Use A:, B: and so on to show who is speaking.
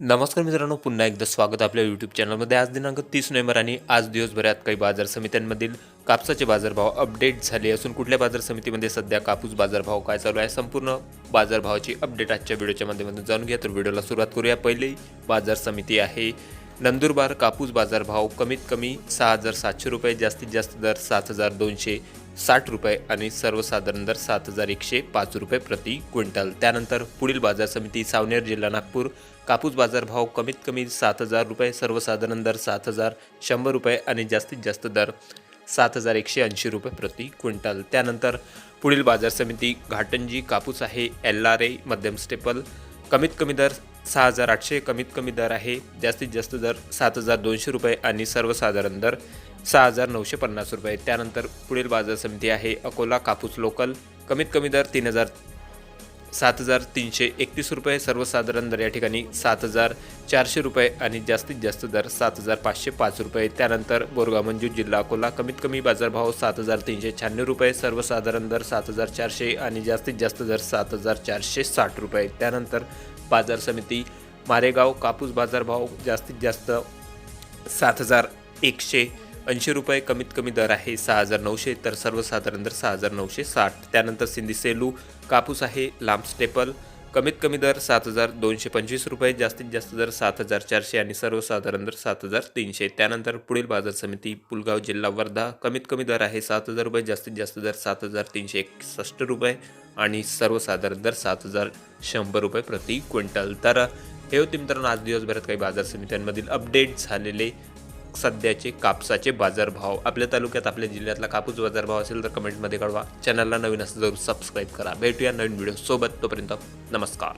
A: नमस्कार मित्रांनो पुन्हा एकदा स्वागत आपल्या यूट्यूब चॅनलमध्ये आज दिनांक तीस नोव्हेंबर आणि आज दिवसभरात काही बाजार समित्यांमधील कापसाचे बाजारभाव अपडेट झाले असून कुठल्या बाजार समितीमध्ये सध्या कापूस बाजारभाव काय चालू आहे संपूर्ण बाजारभावाची अपडेट आजच्या व्हिडिओच्या माध्यमातून जाणून घ्या. तर व्हिडिओला सुरुवात करूया. पहिली बाजार समिती आहे नंदुरबार कापूस बाजारभाव कमीत कमी सहा हजार सातशे रुपये जास्तीत जास्त दर सात हजार दोनशे साठ रुपये आणि सर्वसाधारण दर सात हजार एकशे पाच रुपये प्रति क्विंटल. त्यानंतर पुढील बाजार समिती सावनेर जिल्हा नागपूर. कापूस बाजारभाव कमीत कमी सात हजार रुपये सर्वसाधारण दर सात हजार शंभर रुपये आणि जास्तीत जास्त दर सात हजार एकशे ऐंशी रुपये प्रति क्विंटल. त्यानंतर पुढील बाजार समिती घाटंजी कापूस आहे एल आर ए मध्यम स्टेपल. कमीत कमी दर सहा हजार आठशे कमीत कमी दर आहे. जास्तीत जास्त दर सात हजार दोनशे रुपये आणि सर्वसाधारण दर सहा हजार नऊशे पन्नास रुपये. त्यानंतर पुढील बाजार समिती आहे अकोला कापूस लोकल. कमीत कमी दर तीन हजार सात हजार तीनशे एकतीस रुपये. सर्वसाधारण दर या ठिकाणी सात हजार चारशे रुपये आणि जास्तीत जास्त दर सात हजार पाचशे पाच रुपये. त्यानंतर बोरगाव मंजूर जिल्हा अकोला कमीत कमी बाजारभाव सात हजार तीनशे शहाण्णव रुपये. सर्वसाधारण दर सात हजार चारशे आणि जास्तीत जास्त दर सात हजार चारशे साठ रुपये. त्यानंतर बाजार समिती मारेगाव कापूस बाजारभाव जास्तीत जास्त सात हजार एकशे ऐंशी रुपये कमीत कमी दर आहे सहा हजार नऊशे तर सर्वसाधारण दर सहा हजार नऊशे साठ. त्यानंतर सिंधी सेलू कापूस आहे लांब स्टेपल. कमीत कमी दर सात हजार दोनशे पंचवीस रुपये जास्तीत जास्त दर सात हजार चारशे आणि सर्वसाधारण दर सात हजार तीनशे. त्यानंतर पुढील बाजार समिती पुलगाव जिल्हा वर्धा कमीत कमी दर आहे सात हजार रुपये जास्तीत जास्त दर सात हजार तीनशे एकसष्ट रुपये आणि सर्वसाधारण दर सात हजार शंभर रुपये प्रति क्विंटल. तर हे होते मित्रांनो आज दिवसभरात काही बाजार समित्यांमधील अपडेट झालेले सध्याचे कापसाचे बाजारभाव. आपल्या तालुक्यात आपल्या जिल्ह्यातला कापूस बाजारभाव असेल तर कमेंटमध्ये कळवा. चॅनलला नवीन असेल जरूर सबस्क्राईब करा. भेटूया नवीन व्हिडिओसोबत तोपर्यंत नमस्कार.